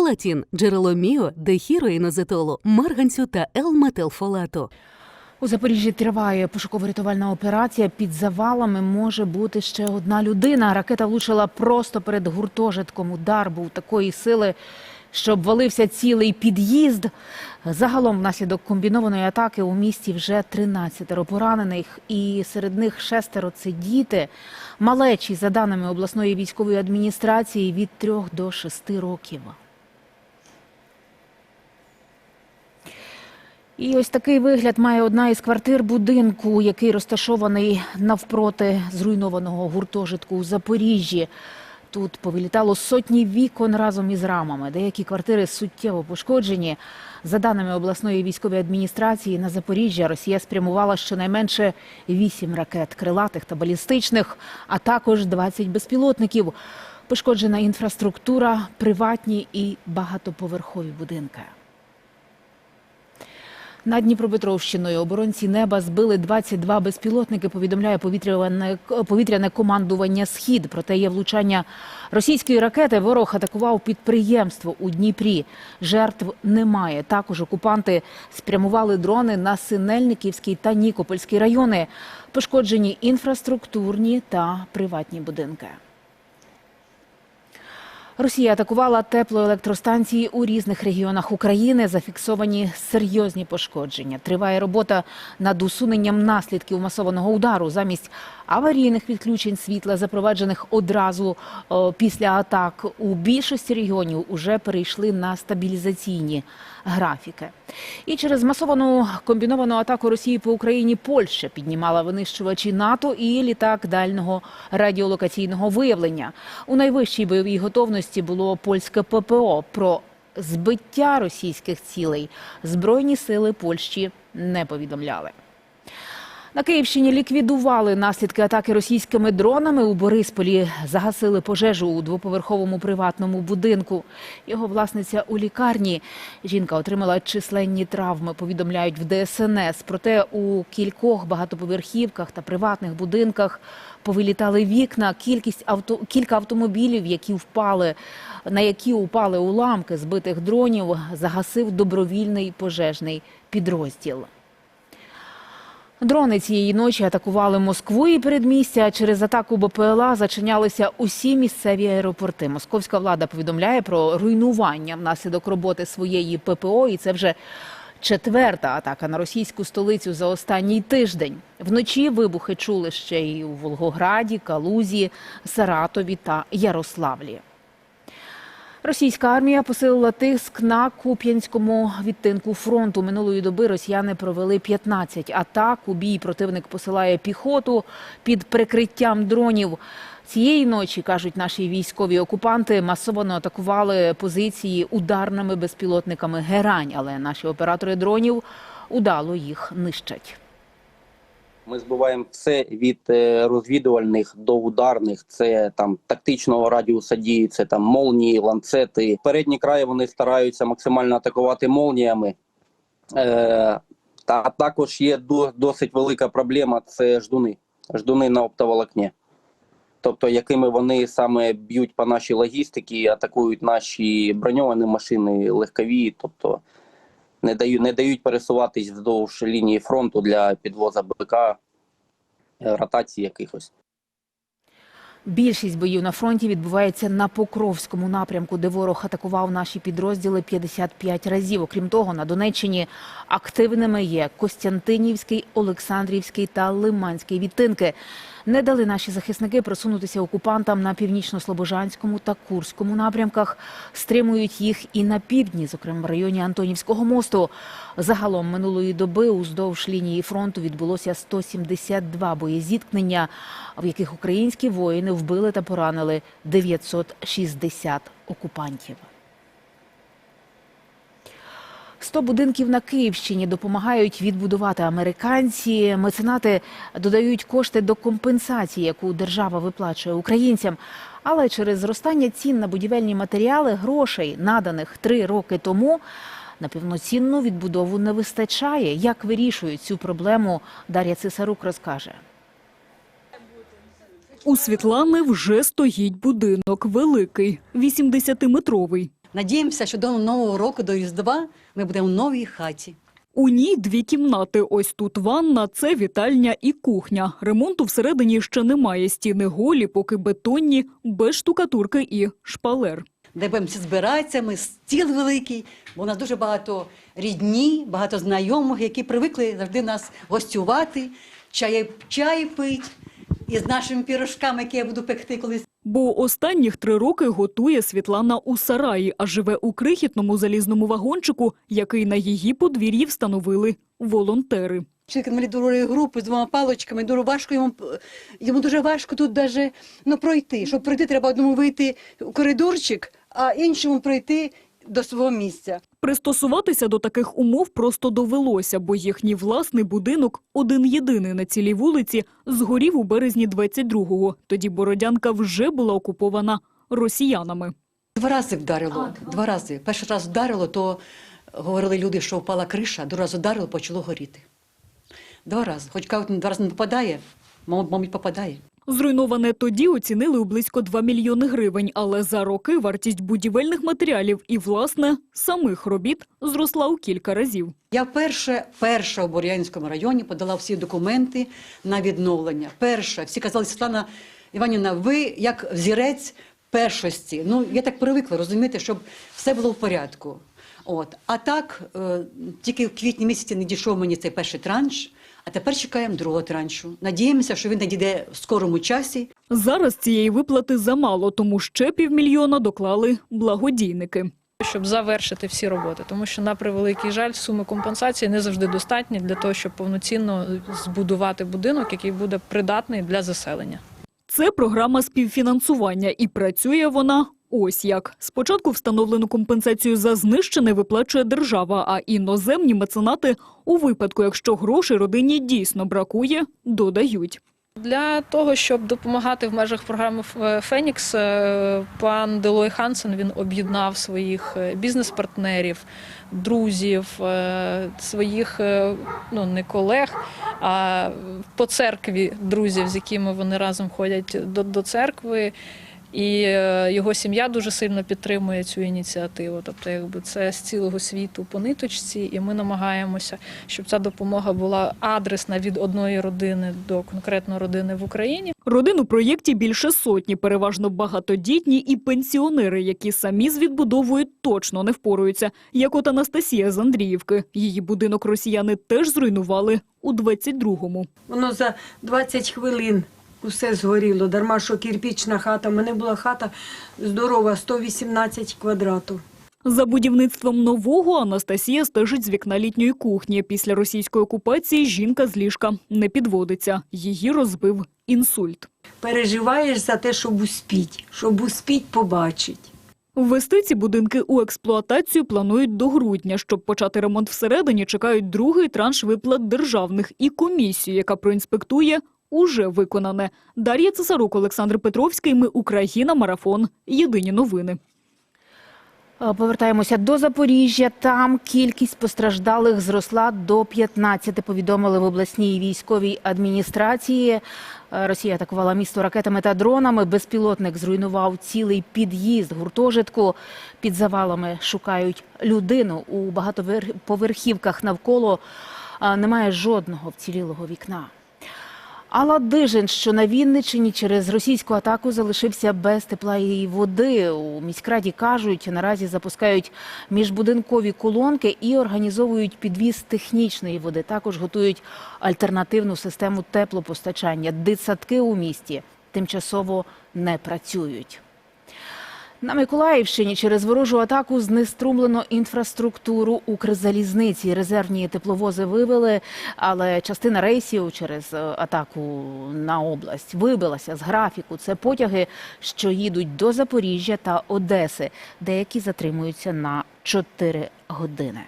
Фолатін – джерело міо, дехіроїнозетолу, марганцю та Л-метилфолату. У Запоріжжі триває пошуково-рятувальна операція. Під завалами може бути ще одна людина. Ракета влучила просто перед гуртожитком. Удар був такої сили, що обвалився цілий під'їзд. Загалом, внаслідок комбінованої атаки у місті вже 13 поранених, і серед них шестеро це діти. Малечі, за даними обласної військової адміністрації, від 3 до 6 років. І ось такий вигляд має одна із квартир будинку, який розташований навпроти зруйнованого гуртожитку у Запоріжжі. Тут повилітало сотні вікон разом із рамами. Деякі квартири суттєво пошкоджені. За даними обласної військової адміністрації, на Запоріжжя Росія спрямувала щонайменше 8 ракет крилатих та балістичних, а також 20 безпілотників. Пошкоджена інфраструктура, приватні і багатоповерхові будинки. Над Дніпропетровщиною оборонці неба збили 22 безпілотники. Повідомляє повітряне повітряне командування Схід. Проте є влучання російської ракети. Ворог атакував підприємство у Дніпрі. Жертв немає. Також окупанти спрямували дрони на Синельниківський та Нікопольський райони. Пошкоджені інфраструктурні та приватні будинки. Росія атакувала теплоелектростанції у різних регіонах України. Зафіксовані серйозні пошкодження. Триває робота над усуненням наслідків масованого удару. Замість аварійних відключень світла, запроваджених одразу після атак у більшості регіонів, уже перейшли на стабілізаційні графіки. І через масовану комбіновану атаку Росії по Україні Польща піднімала винищувачі НАТО і літак дальнього радіолокаційного виявлення. У найвищій бойовій готовності було польське ППО. Про збиття російських цілей збройні сили Польщі не повідомляли. На Київщині ліквідували наслідки атаки російськими дронами. У Борисполі загасили пожежу у двоповерховому приватному будинку. Його власниця у лікарні. Жінка отримала численні травми, повідомляють в ДСНС. Проте у кількох багатоповерхівках та приватних будинках повилітали вікна. Кількість авто кілька автомобілів, які впали, на які упали уламки збитих дронів, загасив добровільний пожежний підрозділ. Дрони цієї ночі атакували Москву і передмістя. Через атаку БПЛА зачинялися усі місцеві аеропорти. Московська влада повідомляє про руйнування внаслідок роботи своєї ППО, і це вже четверта атака на російську столицю за останній тиждень. Вночі вибухи чули ще й у Волгограді, Калузі, Саратові та Ярославлі. Російська армія посилила тиск на Куп'янському відтинку фронту. Минулої доби росіяни провели 15 атак. У бій противник посилає піхоту під прикриттям дронів. Цієї ночі, кажуть наші військові окупанти, масово атакували позиції ударними безпілотниками Герань, але наші оператори дронів удало їх нищать. Ми збиваємо все від е, розвідувальних до ударних. Це там тактичного радіуса дії, це там молнії, ланцети. Передні краї вони стараються максимально атакувати молніями. Е, та також є до- досить велика проблема це ждуни. Ждуни на оптоволокні. Тобто, якими вони саме б'ють по нашій логістиці, атакують наші броньовані машини, легкові, тобто не дають, не дають пересуватись вздовж лінії фронту для підвоза БК, е, ротації якихось. Більшість боїв на фронті відбувається на Покровському напрямку, де ворог атакував наші підрозділи 55 разів. Окрім того, на Донеччині активними є Костянтинівський, Олександрівський та Лиманський відтинки. Не дали наші захисники просунутися окупантам на північно-слобожанському та Курському напрямках. Стримують їх і на півдні, зокрема в районі Антонівського мосту. Загалом минулої доби уздовж лінії фронту відбулося 172 боєзіткнення, в яких українські воїни вбили та поранили 960 окупантів. 100 будинків на Київщині допомагають відбудувати американці. Меценати додають кошти до компенсації, яку держава виплачує українцям. Але через зростання цін на будівельні матеріали грошей, наданих три роки тому, на повноцінну відбудову не вистачає. Як вирішують цю проблему, Дар'я Цисарук розкаже. У Світлани вже стоїть будинок великий, 80-метровий. Надіємося, що до нового року, до Різдва, ми будемо в новій хаті. У ній дві кімнати. Ось тут ванна, це вітальня і кухня. Ремонту всередині ще немає. Стіни голі, поки бетонні, без штукатурки і шпалер. Де будемо збиратися, ми стіл великий, бо у нас дуже багато рідні, багато знайомих, які привикли завжди нас гостювати, чай, чай пить із нашими пірожками, які я буду пекти колись. Бо останніх три роки готує Світлана у сараї, а живе у крихітному залізному вагончику, який на її подвір'ї встановили волонтери. Чоловік інвалідної групи з двома паличками, дуже важко йому, йому дуже важко тут даже, ну, пройти. Щоб пройти, треба одному вийти у коридорчик, а іншому пройти до свого місця. Пристосуватися до таких умов просто довелося, бо їхній власний будинок, один єдиний на цілій вулиці, згорів у березні 22-го. Тоді Бородянка вже була окупована росіянами. Два рази вдарило. два рази. Перший раз вдарило, то говорили люди, що впала криша, другий раз вдарило, почало горіти. Два рази. Хоч кажуть, два рази не попадає, мабуть, мабуть, попадає. Зруйноване тоді оцінили у близько 2 мільйони гривень, але за роки вартість будівельних матеріалів і, власне, самих робіт зросла у кілька разів. Я перша, перша у Бор'янському районі подала всі документи на відновлення. Перша. Всі казали, Світлана Іванівна, ви як взірець першості. Ну, я так привикла, розумієте, щоб все було в порядку. От. А так, е, тільки в квітні місяці не дійшов мені цей перший транш, а тепер чекаємо другого траншу. Надіємося, що він надійде в скорому часі. Зараз цієї виплати замало, тому ще півмільйона доклали благодійники. щоб завершити всі роботи, тому що на превеликий жаль, суми компенсації не завжди достатні для того, щоб повноцінно збудувати будинок, який буде придатний для заселення. Це програма співфінансування, і працює вона ось як. Спочатку встановлену компенсацію за знищене виплачує держава, а іноземні меценати у випадку, якщо грошей родині дійсно бракує, додають. Для того щоб допомагати в межах програми Фенікс, е, пан Делой Хансен він об'єднав своїх е, бізнес-партнерів, друзів, е, своїх е, ну не колег, а по церкві друзів, з якими вони разом ходять до, до церкви. І е, його сім'я дуже сильно підтримує цю ініціативу. Тобто, якби це з цілого світу по ниточці, і ми намагаємося, щоб ця допомога була адресна від одної родини до конкретної родини в Україні. Родин у проєкті більше сотні, переважно багатодітні і пенсіонери, які самі з відбудовою точно не впораються. Як от Анастасія з Андріївки. Її будинок росіяни теж зруйнували у 22-му. Воно за 20 хвилин усе згоріло. Дарма, що кирпічна хата. У мене була хата здорова, 118 квадратів. За будівництвом нового Анастасія стежить з вікна літньої кухні. Після російської окупації жінка з ліжка не підводиться. Її розбив інсульт. Переживаєш за те, щоб успіть, щоб успіть побачить. Ввести ці будинки у експлуатацію планують до грудня. Щоб почати ремонт всередині, чекають другий транш виплат державних і комісію, яка проінспектує уже виконане. Дар'я Цесарук, Олександр Петровський. Ми Україна. Марафон. Єдині новини. Повертаємося до Запоріжжя. Там кількість постраждалих зросла до 15, повідомили в обласній військовій адміністрації. Е, Росія атакувала місто ракетами та дронами. Безпілотник зруйнував цілий під'їзд гуртожитку. Під завалами шукають людину. У багатоповерхівках навколо немає жодного вцілілого вікна. Алла Дижин, що на Вінниччині через російську атаку залишився без тепла і води. У міськраді кажуть, наразі запускають міжбудинкові колонки і організовують підвіз технічної води. Також готують альтернативну систему теплопостачання. Дитсадки у місті тимчасово не працюють. На Миколаївщині через ворожу атаку знеструмлено інфраструктуру Укрзалізниці. Резервні тепловози вивели, але частина рейсів через е, атаку на область вибилася з графіку. Це потяги, що їдуть до Запоріжжя та Одеси. Деякі затримуються на 4 години.